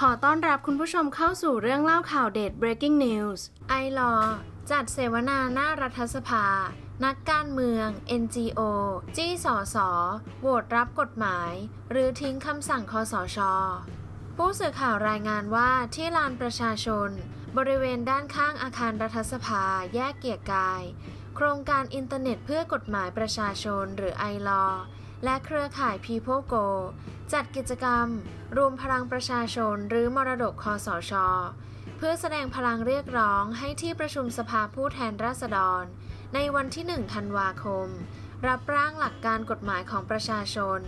ขอต้อนรับคุณผู้ชมเข้าสู่เรื่องเล่าข่าวเด็ด breaking news ไอรอจัดเสวนาหน้ารัฐสภา นักการเมือง NGO จี้สอสอโหวตรับกฎหมาย หรือทิ้งคำสั่งคอสชผู้สื่อข่าวรายงานว่าที่ลานประชาชน บริเวณด้านข้างอาคารรัฐสภา แยกเกียรกาย โครงการอินเทอร์เน็ตเพื่อกฎหมายประชาชนหรือไอรอ และเครือข่าย People Go จัดกิจกรรม รวมพลังประชาชนหรือมรดกคอสช เพื่อแสดงพลังเรียกร้องให้ที่ประชุมสภาผู้แทนราษฎร ในวันที่ 1 ธันวาคม รับร่างหลักการกฎหมายของประชาชน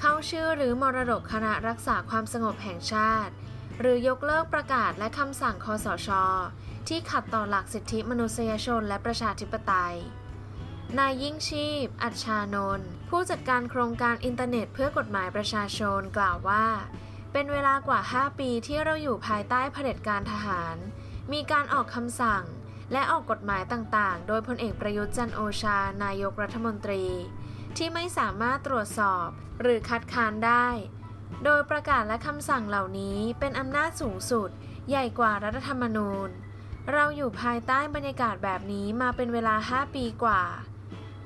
เข้าชื่อหรือมรดกคณะรักษาความสงบแห่งชาติ หรือยกเลิกประกาศและคำสั่งคอสช ที่ขัดต่อหลักสิทธิมนุษยชนและประชาธิปไตย นายยิ่งชีพ อัจชานนท์ผู้จัดการโครงการอินเทอร์เน็ตเพื่อกฎหมายประชาชนกล่าวว่า เป็นเวลากว่า 5 ปีที่เราอยู่ภายใต้เผด็จการทหาร มีการออกคำสั่ง และออกกฎหมายต่างๆ โดยพลเอกประยุทธ์จันโอชา นายกรัฐมนตรี ที่ไม่สามารถตรวจสอบหรือคัดค้านได้ โดยประกาศและคำสั่งเหล่านี้เป็นอำนาจสูงสุด ใหญ่กว่ารัฐธรรมนูญ เราอยู่ภายใต้บรรยากาศแบบนี้มาเป็นเวลา 5 ปีกว่า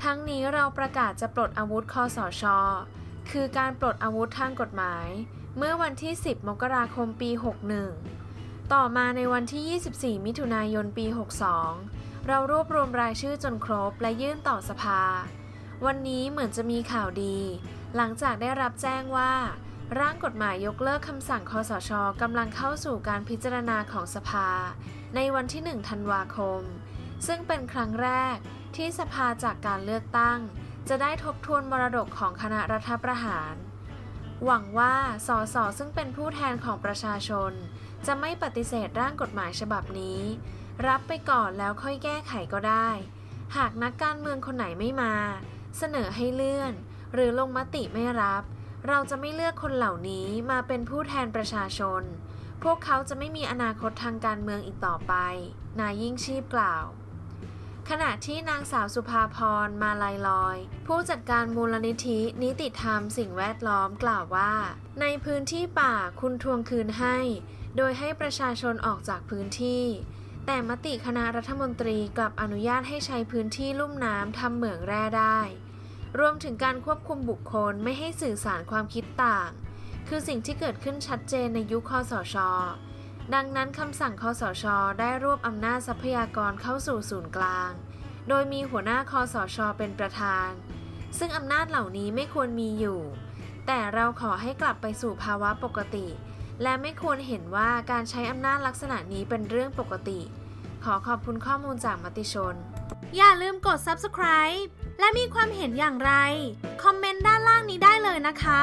ทั้งนี้เราประกาศจะปลดอาวุธคอสช คือการปลดอาวุธทางกฎหมาย เมื่อวันที่ 10 มกราคมปี 61 ต่อมาในวันที่ 24 มิถุนายนปี 62 เรารวบรวมรายชื่อจนครบและยื่นต่อสภา วันนี้เหมือนจะมีข่าวดี หลังจากได้รับแจ้งว่า ร่างกฎหมายยกเลิกคำสั่งคอสชกำลังเข้าสู่การพิจารณาของสภา ในวันที่ 1 ธันวาคม ซึ่งเป็นครั้งแรก ที่สภาจากการเลือกตั้ง จะได้ทบทวนมรดกของคณะรัฐประหาร หวังว่าสสซึ่งเป็นผู้แทนของประชาชน จะไม่ปฏิเสธร่างกฎหมายฉบับนี้ รับไปก่อนแล้วค่อยแก้ไขก็ได้ หากนักการเมืองคนไหนไม่มา เสนอให้เลื่อน หรือลงมติไม่รับ เราจะไม่เลือกคนเหล่านี้มาเป็นผู้แทนประชาชน พวกเขาจะไม่มีอนาคตทางการเมืองอีกต่อไป นายยิ่งชีพกล่าว ขณะที่นางสาวสุภาพร มาลายลอย ผู้จัดการมูลนิธินิติธรรมสิ่งแวดล้อมกล่าวว่า ในพื้นที่ป่าคุณทวงคืนให้ โดยให้ประชาชนออกจากพื้นที่ แต่มติคณะรัฐมนตรีกลับอนุญาตให้ใช้พื้นที่ลุ่มน้ำทำเหมืองแร่ได้ รวมถึงการควบคุมบุคคลไม่ให้สื่อสารความคิดต่าง คือสิ่งที่เกิดขึ้นชัดเจนในยุคคอสช ดังนั้นคำสั่งคอสช ได้รวบอำนาจทรัพยากรเข้าสู่ศูนย์กลาง โดยมีหัวหน้าคอสช เป็นประธาน ซึ่งอำนาจเหล่านี้ไม่ควรมีอยู่ แต่เราขอให้กลับไปสู่ภาวะปกติ และไม่ควรเห็นว่าการใช้อำนาจลักษณะนี้เป็นเรื่องปกติ ขอขอบคุณข้อมูลจากมติชน อย่าลืมกด subscribe และมีความเห็นอย่างไร คอมเมนต์ด้านล่างนี้ได้เลยนะคะ